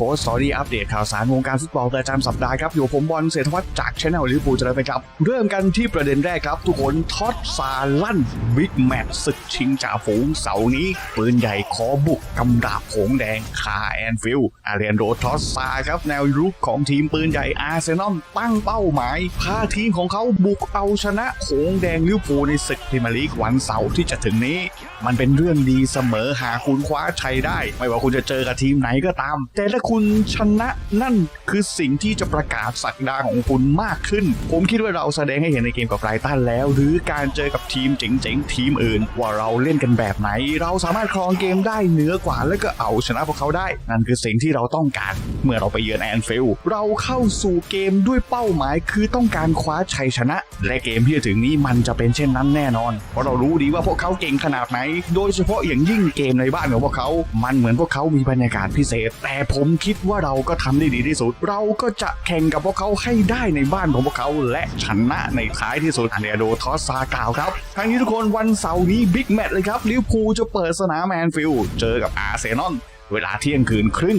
ค้ชสอรี่อัปเดตข่าวสารวงการฟุตบอลประจำสัปดาห์ครับอยู่ผมบอลเศรษฐวัฒน์จากช anel ลิเวอร์พูจะได้ไปครับ เริ่มกันที่ประเด็นแรกครับ ทุกคนท็อตซาลั่นบิ๊กแมตช์ศึกชิงจ่าฝูงเสาร์นี้ ปืนใหญ่ขอบุกกำดาบผงแดงคาแอนฟิลอาเรียนโดทอสซาครับแนวรุกของทีมปืนใหญ่อาร์เซนอลตั้งเป้าหมายพาทีมของเขาบุกเอาชนะหงแดงลิเวอร์พูในศึกพรีเมียร์ลีกวันเสาร์ที่จะถึงนี้ มันเป็นเรื่องดีเสมอหาคุณคว้าชัยได้ ไม่ว่าคุณจะเจอกับทีมไหนก็ตามแต่ถ้าคุณชนะนั่นคือสิ่งที่จะประกาศศักดาของคุณมากขึ้น ผมคิดว่าเราแสดงให้เห็นในเกมกับไบรตันแล้ว หรือการเจอกับทีมเจ๋งๆทีมอื่น ว่าเราเล่นกันแบบไหน เราสามารถครองเกมได้เหนือกว่าแล้วก็เอาชนะพวกเขาได้ นั่นคือสิ่งที่เราต้องการ เมื่อเราไปเยือนแอนฟิลด์เราเข้าสู่เกมด้วยเป้าหมาย คือต้องการคว้าชัยชนะ และเกมที่จะถึงนี้มันจะเป็นเช่นนั้นแน่นอน เพราะเรารู้ดีว่าพวกเขาเก่งขนาดไหน โดยเฉพาะอย่างยิ่งเกมในบ้านของพวกเขา มันเหมือนพวกเขามีบรรยากาศพิเศษ แต่ผมคิดว่าเราก็ทำได้ดีที่สุด เราก็จะแข่งกับพวกเขาให้ได้ในบ้านของพวกเขาและชนะในท้ายที่สุดอันเดียโดทอสซากล่าวครับทั้งนี้ทุกคนวันเสาร์นี้บิ๊กแมตช์เลยครับลิเวอร์พูลจะเปิดสนามแมนฟิลด์เจอกับอาร์เซนอลเวลาเที่ยงคืนครึ่ง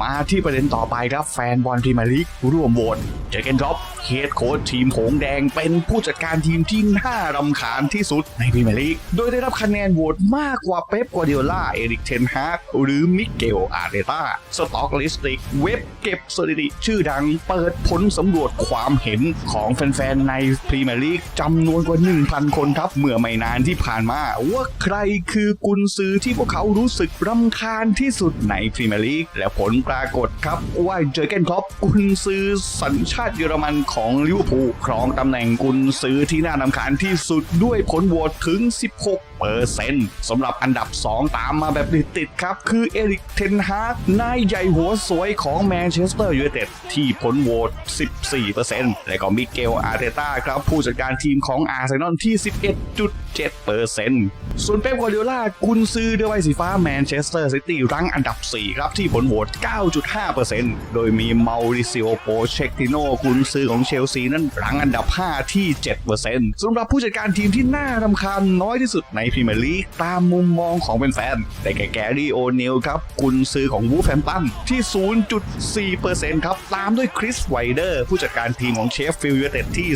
มาที่ประเด็นต่อไปครับแฟนบอลพรีเมียร์ลีกร่วมโหวตเจอเกนดรอป เฮดโค้ชทีมหงแดงเป็นผู้จัดการทีมที่น่ารำคาญที่สุดในพรีเมียร์ลีก โดยได้รับคะแนนโหวตมากกว่าเป๊ปกัวเดียล่า เอริกเทนฮากหรือมิเกล อาร์เตต้า สต็อกลิสติก เว็บเก็บสถิติชื่อดัง เปิดผลสำรวจความเห็นของแฟนๆ ในพรีเมียร์ลีกจำนวนกว่า 1,000 คนครับ เมื่อไม่นานที่ผ่านมา ว่าใครคือกุนซือที่พวกเขารู้สึกรำคาญที่สุดในพรีเมียร์ลีกและผลปรากฏครับว่าเจอเกนคล็อปกุนซือสัญชาติเยอรมันของลิเวอร์พูลครองตำแหน่งกุนซือที่น่านำคาญที่สุดด้วยผลโหวตถึง 16เปอร์เซ็นต์สำหรับอันดับ 2 ตามมาแบบติดๆครับ คือเอริกเทนฮากนายใหญ่หัวสวยของแมนเชสเตอร์ยูไนเต็ดที่ผลโหวต 14%และก็มิเกลอาร์เตต้าครับ ผู้จัดการทีมของอาร์เซนอลที่ 11.7%ส่วนเป๊ปกัวเดียล่ากุนซือเดอะไวสีฟ้าแมนเชสเตอร์ซิตี้รั้งอันดับ 4 ครับ ที่ผลโหวต 9.5%โดยมีเมาริซิโอโปเชกติโนกุนซือของเชลซีนั้นรั้งอันดับ 5 ที่ 7%สำหรับผู้จัดการทีมที่น่ารำคาญน้อยที่สุดในพรีเมียร์ลีกตามมุมมองของแฟนๆแต่แก่แกรี่โอนิลครับกุนซือของวูฟแฮมตันที่ 0.4%ครับ ตามด้วยคริสไวเดอร์ ผู้จัดการทีมของเชฟฟิลด์ยูไนเต็ดที่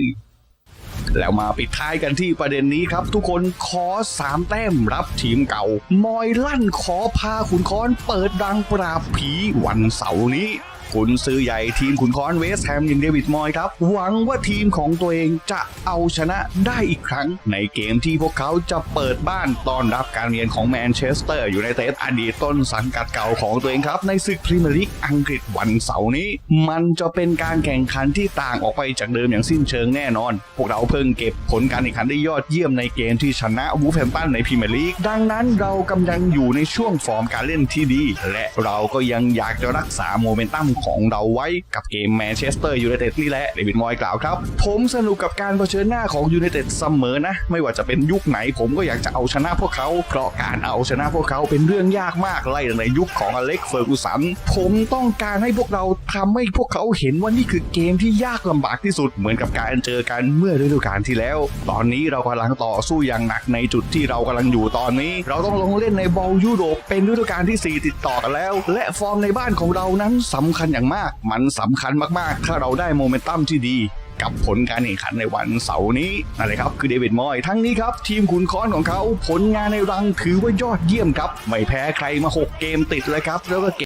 0.9%แล้วมาปิดท้ายกันที่ประเด็นนี้ครับ ทุกคนขอสามแต้มรับทีมเก่า มอยลั่นขอพาขุนค้อนเปิดดังปราบผีวันเสาร์นี้ คุณซื้อใหญ่ทีมขุนค้อนเวสแฮมอย่างเดวิดมอยครับ หวังว่าทีมของตัวเองจะเอาชนะได้อีกครั้ง ในเกมที่พวกเขาจะเปิดบ้านต้อนรับการเรียนของแมนเชสเตอร์อยู่ในเตสอดีตต้นสังกัดเก่าของตัวเองครับ ในศึกพรีเมียร์ลีกอังกฤษวันเสาร์นี้ มันจะเป็นการแข่งขันที่ต่างออกไปจากเดิมอย่างสิ้นเชิงแน่นอน พวกเราเพิ่งเก็บผลการแข่งขันได้ยอดเยี่ยมในเกมที่ชนะวูฟแฮมตันในพรีเมียร์ลีกดังนั้นเรากำลังอยู่ในช่วงฟอร์มการเล่นที่ดี และเราก็ยังอยากจะรักษาโมเมนตัมของเราไว้กับเกมแมนเชสเตอร์ยูไนเต็ดนี่แหละเดวิดมอยกล่าวครับ ผมสนุกกับการเผชิญหน้าของยูไนเต็ดเสมอนะ ไม่ว่าจะเป็นยุคไหนผมก็อยากจะเอาชนะพวกเขา เพราะการเอาชนะพวกเขาเป็นเรื่องยากมากไล่ตั้งแต่ยุคของอเล็กเฟอร์กูสัน ผมต้องการให้พวกเราทำให้พวกเขาเห็นว่านี่คือเกมที่ยากลำบากที่สุดเหมือนกับการเจอกันเมื่อฤดูกาลที่แล้ว ตอนนี้เรากำลังต่อสู้อย่างหนักในจุดที่เรากำลังอยู่ตอนนี้ เราต้องลงเล่นในบอลยุโรปเป็นฤดูกาลที่ 4 ติดต่อกันแล้ว และฟอร์มในบ้านของเรานั้นสำคัญอย่างมาก มันสำคัญมากๆ ถ้าเราได้โมเมนตัมที่ดีกับผลการแข่งขันในวันเสาร์นี้นั่นเละครับคือเดวิดมอย ทั้งนี้ครับ ทีมขุนค้อนของเขาผลงานในรังถือว่ายอดเยี่ยมครับ ไม่แพ้ใครมา 6 เกมติดเลยครับ แล้วก็